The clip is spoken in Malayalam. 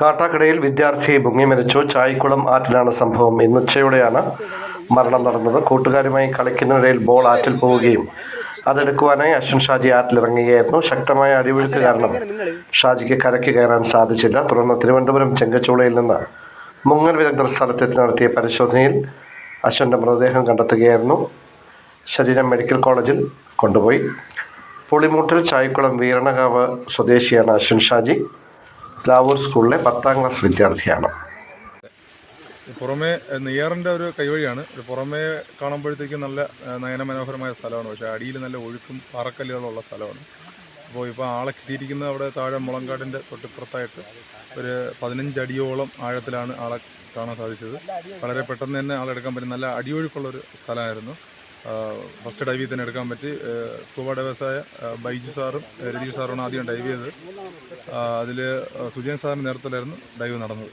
കാട്ടാക്കടയിൽ വിദ്യാർത്ഥി മുങ്ങി മരിച്ചു ചായ്ക്കുളം ആറ്റിലാണ് സംഭവം. ഇന്നുച്ചയോടെയാണ് മരണം നടന്നത്. കൂട്ടുകാരുമായി കളിക്കുന്നതിനിടയിൽ ബോൾ ആറ്റിൽ പോവുകയും അതെടുക്കുവാനായി അശ്വിൻ ഷാജി ആറ്റിലിറങ്ങുകയായിരുന്നു ശക്തമായ അടിവഴുക്ക് കാരണം ഷാജിക്ക് കരയ്ക്ക് കയറാൻ സാധിച്ചില്ല. തുടർന്ന് തിരുവനന്തപുരം ചെങ്കച്ചൂളയിൽ നിന്ന് മുങ്ങൽ വിദഗ്ധർ സ്ഥലത്തെത്തി നടത്തിയ പരിശോധനയിൽ അശ്വന്റെ മൃതദേഹം കണ്ടെത്തുകയായിരുന്നു. ശരീരം മെഡിക്കൽ കോളേജിൽ കൊണ്ടുപോയി. പുളിമൂട്ടിൽ ചായക്കുളം വീരണകാവ് സ്വദേശിയാണ് അശ്വിൻ ഷാജി. ലാവൂർ സ്കൂളിലെ പത്താം ക്ലാസ് വിദ്യാർത്ഥിയാണ്. പുറമേ നെയ്യാറിന്റെ ഒരു കൈവഴിയാണ്. പുറമേ കാണുമ്പോഴത്തേക്കും നല്ല നയനമനോഹരമായ സ്ഥലമാണ്. പക്ഷേ അടിയിൽ നല്ല ഒഴുക്കും പാറക്കല്ലുകളുള്ള സ്ഥലമാണ്. അപ്പോൾ ഇപ്പോൾ ആളെ കിട്ടിയിരിക്കുന്നത് അവിടെ താഴെ മുളങ്കാടിന്റെ തൊട്ടിപ്പുറത്തായിട്ട് ഒരു പതിനഞ്ചടിയോളം ആഴത്തിലാണ് ആളെ കാണാൻ സാധിച്ചത്. വളരെ പെട്ടെന്ന് തന്നെ ആളെടുക്കാൻ പറ്റും നല്ല അടിയൊഴുക്കുള്ളൊരു സ്ഥലമായിരുന്നു. ഫസ്റ്റ് ഡൈവ് തന്നെ എടുക്കാൻ പറ്റി. സ്കൂബ ഡൈവേഴ്സായ ബൈജു സാറും രതീഷ് സാറുമാണ് ആദ്യം ഡൈവ് ചെയ്തത്. അതിൽ സുജയൻ സാറിന് നേരത്തിലായിരുന്നു ഡൈവ് നടന്നത്.